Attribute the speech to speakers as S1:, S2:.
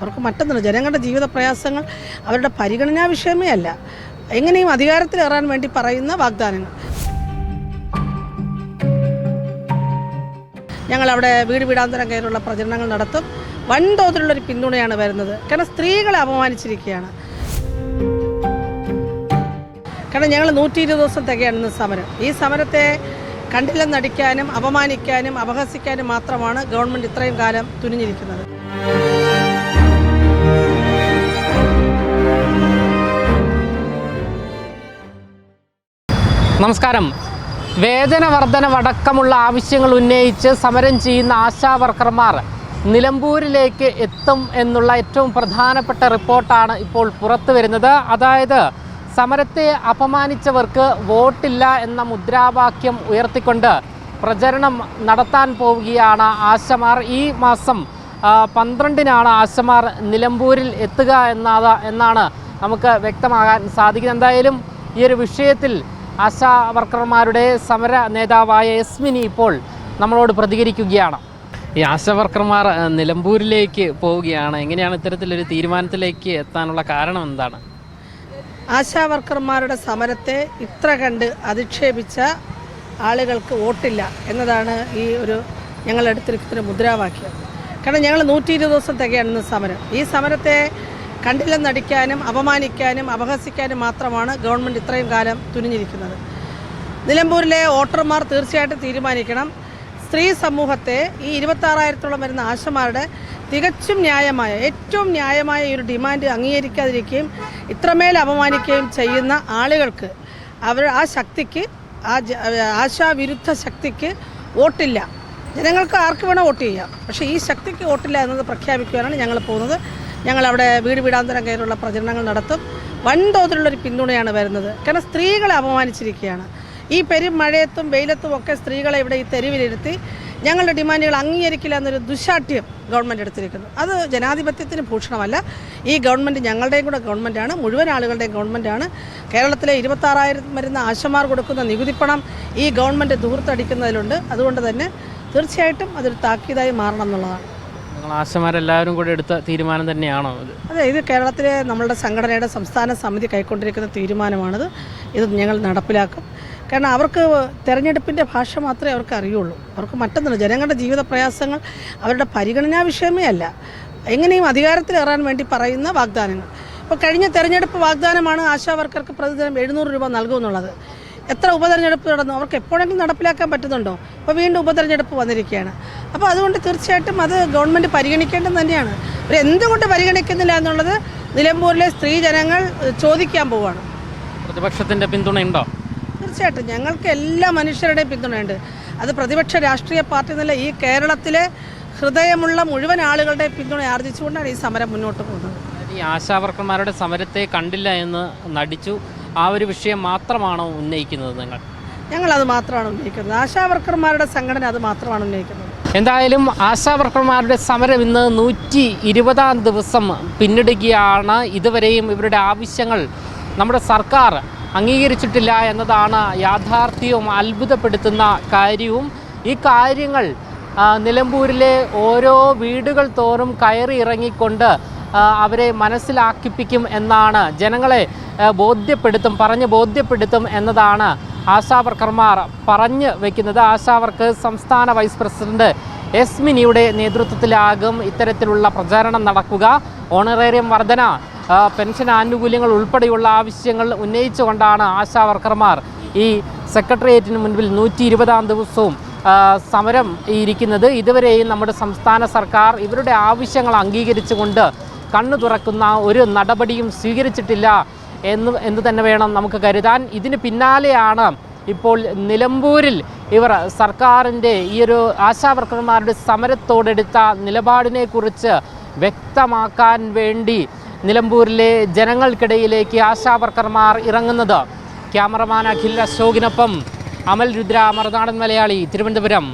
S1: അവർക്ക് മറ്റൊന്നുമില്ല. ജനങ്ങളുടെ ജീവിത പ്രയാസങ്ങൾ അവരുടെ പരിഗണനാ വിഷയമേ അല്ല. എങ്ങനെയും അധികാരത്തിലേറാൻ വേണ്ടി പറയുന്ന വാഗ്ദാനങ്ങൾ. ഞങ്ങളവിടെ വീട് വീടാന്തരം കയറുള്ള പ്രചരണങ്ങൾ നടത്തും. വൻതോതിലുള്ളൊരു പിന്തുണയാണ് വരുന്നത്. കാരണം സ്ത്രീകളെ അപമാനിച്ചിരിക്കുകയാണ്. കാരണം ഞങ്ങൾ നൂറ്റി ഇരുപത് ദിവസം തികയാണ് ഇന്ന് സമരം. ഈ സമരത്തെ കണ്ടില്ലെന്നടിക്കാനും അപമാനിക്കാനും അപഹസിക്കാനും മാത്രമാണ് ഗവൺമെന്റ് ഇത്രയും കാലം തുനിഞ്ഞിരിക്കുന്നത്.
S2: നമസ്കാരം. വേതന വർധനമടക്കമുള്ള ആവശ്യങ്ങൾ ഉന്നയിച്ച് സമരം ചെയ്യുന്ന ആശാ വർക്കർമാർ നിലമ്പൂരിലേക്ക് എത്തും എന്നുള്ള ഏറ്റവും പ്രധാനപ്പെട്ട റിപ്പോർട്ടാണ് ഇപ്പോൾ പുറത്തു വരുന്നത്. അതായത് സമരത്തെ അപമാനിച്ചവർക്ക് വോട്ടില്ല എന്ന മുദ്രാവാക്യം ഉയർത്തിക്കൊണ്ട് പ്രചരണം നടത്താൻ പോവുകയാണ് ആശമാർ. ഈ മാസം പന്ത്രണ്ടിനാണ് ആശമാർ നിലമ്പൂരിൽ എത്തുക എന്നാണ് നമുക്ക് വ്യക്തമാകാൻ സാധിക്കുന്നത്. എന്തായാലും ഈ ഒരു വിഷയത്തിൽ ആശാ വർക്കർമാരുടെ സമര നേതാവായ യസ്മിനി ഇപ്പോൾ നമ്മളോട് പ്രതികരിക്കുകയാണ്. ഈ ആശാ വർക്കർമാർ നിലമ്പൂരിലേക്ക് പോവുകയാണ്. എങ്ങനെയാണ് ഇത്തരത്തിലൊരു തീരുമാനത്തിലേക്ക് എത്താനുള്ള കാരണം എന്താണ്?
S1: ആശാ വർക്കർമാരുടെ സമരത്തെ ഇത്ര കണ്ട് അധിക്ഷേപിച്ച ആളുകൾക്ക് വോട്ടില്ല എന്നതാണ് ഈ ഒരു ഞങ്ങളെടുത്തിരിക്കുന്ന മുദ്രാവാക്യം. കാരണം ഞങ്ങൾ നൂറ്റി ഇരുപത് ദിവസം തികയാണ് സമരം. ഈ സമരത്തെ കണ്ടില്ലെന്നടിക്കാനും അപമാനിക്കാനും അപഹസിക്കാനും മാത്രമാണ് ഗവൺമെന്റ് ഇത്രയും കാലം തുനിഞ്ഞിരിക്കുന്നത്. നിലമ്പൂരിലെ വോട്ടർമാർ തീർച്ചയായിട്ടും തീരുമാനിക്കണം. സ്ത്രീ സമൂഹത്തെ ഈ ഇരുപത്താറായിരത്തോളം വരുന്ന ആശമാരുടെ തികച്ചും ന്യായമായ ഏറ്റവും ന്യായമായ ഒരു ഡിമാൻഡ് അംഗീകരിക്കാതിരിക്കുകയും ഇത്രമേൽ അപമാനിക്കുകയും ചെയ്യുന്ന ആളുകൾക്ക് അവർ ആ ശക്തിക്ക് ആ ആശാവിരുദ്ധ ശക്തിക്ക് വോട്ടില്ല. ജനങ്ങൾക്ക് ആർക്ക് വേണോ വോട്ട് ചെയ്യാം. പക്ഷേ ഈ ശക്തിക്ക് വോട്ടില്ല എന്നത് പ്രഖ്യാപിക്കുവാനാണ് ഞങ്ങൾ പോകുന്നത്. ഞങ്ങളവിടെ വീട് വീടാന്തരം കയറിയുള്ള പ്രചരണങ്ങൾ നടത്തും. വൻതോതിലുള്ളൊരു പിന്തുണയാണ് വരുന്നത്. കാരണം സ്ത്രീകളെ അപമാനിച്ചിരിക്കുകയാണ്. ഈ പെരും മഴയത്തും വെയിലത്തും ഒക്കെ സ്ത്രീകളെ ഇവിടെ ഈ തെരുവിലിരുത്തി ഞങ്ങളുടെ ഡിമാൻഡുകൾ അംഗീകരിക്കില്ല എന്നൊരു ദുശാഠ്യം ഗവൺമെന്റ് എടുത്തിരിക്കുന്നു. അത് ജനാധിപത്യത്തിന് ഭൂഷണമല്ല. ഈ ഗവൺമെന്റ് ഞങ്ങളുടെയും കൂടെ ഗവൺമെന്റാണ് മുഴുവൻ ആളുകളുടെയും ഗവൺമെന്റാണ് കേരളത്തിലെ ഇരുപത്താറായിരം വരുന്ന ആശമാർ കൊടുക്കുന്ന നികുതിപ്പണം ഈ ഗവൺമെന്റ് ദൂർത്തടിക്കുന്നതിലുണ്ട് അതുകൊണ്ട് തന്നെ തീർച്ചയായിട്ടും അതൊരു താക്കീതായി മാറണം എന്നുള്ളതാണ്.
S2: ആശമാരെല്ലാവരും കൂടെ എടുത്ത തീരുമാനം തന്നെയാണോ ഇത്?
S1: അതെ ഇത് കേരളത്തിലെ നമ്മളുടെ സംഘടനയുടെ സംസ്ഥാന സമിതി കൈക്കൊണ്ടിരിക്കുന്ന തീരുമാനമാണിത്. ഇത് ഞങ്ങൾ നടപ്പിലാക്കും. കാരണം അവർക്ക് തെരഞ്ഞെടുപ്പിന്റെ ഭാഷ മാത്രമേ അവർക്ക് അറിയുള്ളൂ. അവർക്ക് മറ്റൊന്നുമില്ല. ജനങ്ങളുടെ ജീവിത പ്രയാസങ്ങൾ അവരുടെ പരിഗണനാ വിഷയമേ അല്ല. എങ്ങനെയും അധികാരത്തിലേറാൻ വേണ്ടി പറയുന്ന വാഗ്ദാനങ്ങൾ. ഇപ്പോൾ കഴിഞ്ഞ തെരഞ്ഞെടുപ്പ് വാഗ്ദാനമാണ് ആശാ വർക്കർക്ക് പ്രതിദിനം എഴുന്നൂറ് രൂപ നൽകുമെന്നുള്ളത്. എത്ര ഉപതെരഞ്ഞെടുപ്പ് നടന്നു? അവർക്ക് എപ്പോഴെങ്കിലും നടപ്പിലാക്കാൻ പറ്റുന്നുണ്ടോ? അപ്പോൾ വീണ്ടും ഉപതെരഞ്ഞെടുപ്പ് വന്നിരിക്കുകയാണ്. അപ്പോൾ അതുകൊണ്ട് തീർച്ചയായിട്ടും അത് ഗവൺമെന്റ് പരിഗണിക്കേണ്ടത് തന്നെയാണ്. അവർ എന്തുകൊണ്ട് പരിഗണിക്കുന്നില്ല എന്നുള്ളത് നിലമ്പൂരിലെ സ്ത്രീ ജനങ്ങൾ ചോദിക്കാൻ പോവുകയാണ്
S2: പ്രതിപക്ഷത്തിന്റെ പിന്തുണയുണ്ടോ?
S1: തീർച്ചയായിട്ടും ഞങ്ങൾക്ക് എല്ലാ മനുഷ്യരുടെയും പിന്തുണയുണ്ട്. അത് പ്രതിപക്ഷ രാഷ്ട്രീയ പാർട്ടി എന്നല്ല ഈ കേരളത്തിലെ ഹൃദയമുള്ള മുഴുവൻ ആളുകളുടെ പിന്തുണ ആർജിച്ചുകൊണ്ടാണ് ഈ സമരം മുന്നോട്ട് പോകുന്നത്.
S2: ഈ ആശാവർക്കന്മാരുടെ സമരത്തെ കണ്ടില്ല എന്ന് നടിച്ചു. ആ ഒരു വിഷയം മാത്രമാണോ ഉന്നയിക്കുന്നത് നിങ്ങൾ?
S1: ഞങ്ങളത് മാത്രമാണ് ഉന്നയിക്കുന്നത്. ആശാവർക്കർമാരുടെ സംഘടന അത് മാത്രമാണ് ഉന്നയിക്കുന്നത്.
S2: എന്തായാലും ആശാവർക്കർമാരുടെ സമരം ഇന്ന് നൂറ്റി ഇരുപതാം ദിവസം പിന്നിടുകയാണ്. ഇതുവരെയും ഇവരുടെ ആവശ്യങ്ങൾ നമ്മുടെ സർക്കാർ അംഗീകരിച്ചിട്ടില്ല എന്നതാണ് യാഥാർത്ഥ്യവും അത്ഭുതപ്പെടുത്തുന്ന കാര്യവും. ഈ കാര്യങ്ങൾ നിലമ്പൂരിലെ ഓരോ വീടുകൾ തോറും കയറി ഇറങ്ങിക്കൊണ്ട് അവരെ മനസ്സിലാക്കിപ്പിക്കും എന്നാണ് ജനങ്ങളെ ബോധ്യപ്പെടുത്തും പറഞ്ഞ് ബോധ്യപ്പെടുത്തും എന്നതാണ് ആശാവർക്കർമാർ പറഞ്ഞു വെക്കുന്നത് ആശാവർക്ക് സംസ്ഥാന വൈസ് പ്രസിഡന്റ് എസ് മിനിയുടെ നേതൃത്വത്തിലാകും ഇത്തരത്തിലുള്ള പ്രചാരണം നടക്കുക. ഓണറേറിയം വർധന പെൻഷൻ ആനുകൂല്യങ്ങൾ ഉൾപ്പെടെയുള്ള ആവശ്യങ്ങൾ ഉന്നയിച്ചുകൊണ്ടാണ് ആശാ വർക്കർമാർ ഈ സെക്രട്ടേറിയറ്റിന് മുൻപിൽ നൂറ്റി ഇരുപതാം ദിവസവും സമരം ഇരിക്കുന്നത്. ഇതുവരെയും നമ്മുടെ സംസ്ഥാന സർക്കാർ ഇവരുടെ ആവശ്യങ്ങൾ അംഗീകരിച്ചുകൊണ്ട് കണ്ണു തുറക്കുന്ന ഒരു നടപടിയും സ്വീകരിച്ചിട്ടില്ല. എന്ന് എന്ന് തന്നെ വേണം നമുക്ക് കരുതാൻ. ഇതിന് പിന്നാലെയാണ് ഇപ്പോൾ നിലമ്പൂരിൽ ഇവർ സർക്കാരിന്റെ ഈ ഒരു ആശാവർക്കർമാരുടെ സമരത്തോടെടുത്ത നിലപാടിനെക്കുറിച്ച് വ്യക്തമാക്കാൻ വേണ്ടി നിലമ്പൂരിലെ ജനങ്ങൾക്കിടയിലേക്ക് ആശാവർക്കർമാർ ഇറങ്ങുന്നത്. ക്യാമറമാൻ അഖിൽ അശോകിനൊപ്പം അമൽ രുദ്ര മറുനാടൻ മലയാളി തിരുവനന്തപുരം.